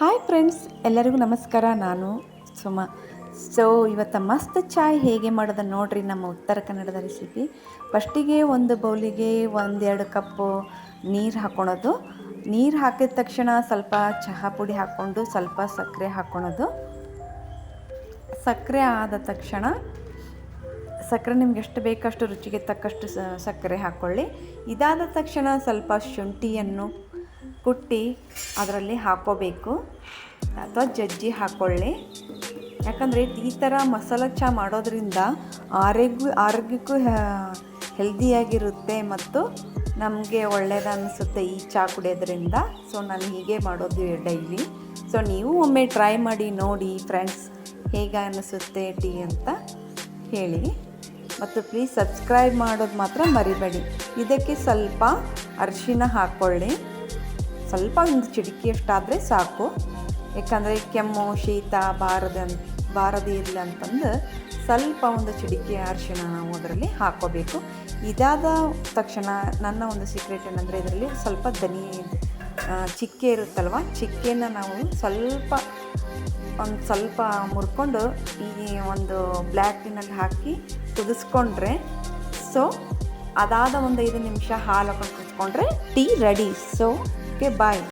Hi friends ಎಲ್ಲರಿಗೂ ನಮಸ್ಕಾರ. ನಾನು ಸುಮ. ಸೊ ಇವತ್ತು ಮಸ್ತ್ ಚಾಯ್ ಹೇಗೆ ಮಾಡೋದು ನೋಡ್ರಿ ನಮ್ಮ ಉತ್ತರ ಕನ್ನಡದ ರೆಸಿಪಿ ಫಸ್ಟಿಗೆ ಒಂದು ಬೌಲಿಗೆ ಒಂದೆರಡು ಕಪ್ಪು ನೀರು ಹಾಕ್ಕೊಳೋದು ನೀರು ಹಾಕಿದ ತಕ್ಷಣ ಸ್ವಲ್ಪ ಚಹಾ ಪುಡಿ ಹಾಕ್ಕೊಂಡು ಸ್ವಲ್ಪ ಸಕ್ಕರೆ ಹಾಕ್ಕೊಳೋದು ಸಕ್ಕರೆ ಆದ ತಕ್ಷಣ ಸಕ್ಕರೆ ನಿಮ್ಗೆ ಎಷ್ಟು ಬೇಕಷ್ಟು ರುಚಿಗೆ ತಕ್ಕಷ್ಟು ಸಕ್ಕರೆ ಹಾಕ್ಕೊಳ್ಳಿ ಇದಾದ ತಕ್ಷಣ ಸ್ವಲ್ಪ ಶುಂಠಿಯನ್ನು ಕುಟ್ಟಿ ಅದರಲ್ಲಿ ಹಾಕ್ಕೋಬೇಕು. ಅಥವಾ ಜಜ್ಜಿ ಹಾಕ್ಕೊಳ್ಳಿ ಯಾಕಂದರೆ ಈ ಥರ ಮಸಾಲ ಚಹಾ ಮಾಡೋದ್ರಿಂದ ಆರೋಗ್ಯ, ಆರೋಗ್ಯಕ್ಕೂ ಹೆಲ್ದಿಯಾಗಿರುತ್ತೆ ಮತ್ತು ನಮಗೆ ಒಳ್ಳೇದು ಅನಿಸುತ್ತೆ ಈ ಚಹಾ ಕುಡಿಯೋದ್ರಿಂದ. ಸೊ ನಾನು ಹೀಗೆ ಮಾಡೋದು ಡೈಲಿ. ಸೊ ನೀವು ಒಮ್ಮೆ ಟ್ರೈ ಮಾಡಿ ನೋಡಿ ಫ್ರೆಂಡ್ಸ್, ಹೇಗೆ ಅನಿಸುತ್ತೆ ಟೀ ಅಂತ ಹೇಳಿ. ಮತ್ತು ಪ್ಲೀಸ್ ಸಬ್ಸ್ಕ್ರೈಬ್ ಮಾಡೋದು ಮಾತ್ರ ಮರಿಬೇಡಿ. ಇದಕ್ಕೆ ಸ್ವಲ್ಪ ಅರಿಶಿನ ಹಾಕ್ಕೊಳ್ಳಿ ಸ್ವಲ್ಪ ಒಂದು ಚಿಟಿಕೆಯಷ್ಟಾದರೆ ಸಾಕು. ಯಾಕಂದರೆ ಕೆಮ್ಮು, ಶೀತ, ಬಾರದ ಬಾರದೇ ಇರಲಿ ಅಂತಂದು ಸ್ವಲ್ಪ ಒಂದು ಚಿಡಿಕೆ ಅರಿಶಿಣ ನಾವು ಅದರಲ್ಲಿ ಹಾಕೋಬೇಕು ಇದಾದ ತಕ್ಷಣ ನನ್ನ ಒಂದು ಸೀಕ್ರೆಟ್ ಏನಂದರೆ ಇದರಲ್ಲಿ ಸ್ವಲ್ಪ ದನಿ ಚಿಕ್ಕೆ ಇರುತ್ತಲ್ವ? ಚಿಕ್ಕೆನ ನಾವು ಸ್ವಲ್ಪ ಒಂದು ಸ್ವಲ್ಪ ಮುರ್ಕೊಂಡು ಈ ಒಂದು ಬ್ಲ್ಯಾಕ್ ಟೀನಲ್ಲಿ ಹಾಕಿ ಕುದಿಸ್ಕೊಂಡ್ರೆ ಸೊ ಅದಾದ ಒಂದು ಐದು ನಿಮಿಷ ಹಾಲು ಹಾಕೊಂಡು ಕುದಿಸ್ಕೊಂಡ್ರೆ tea ready so okay bye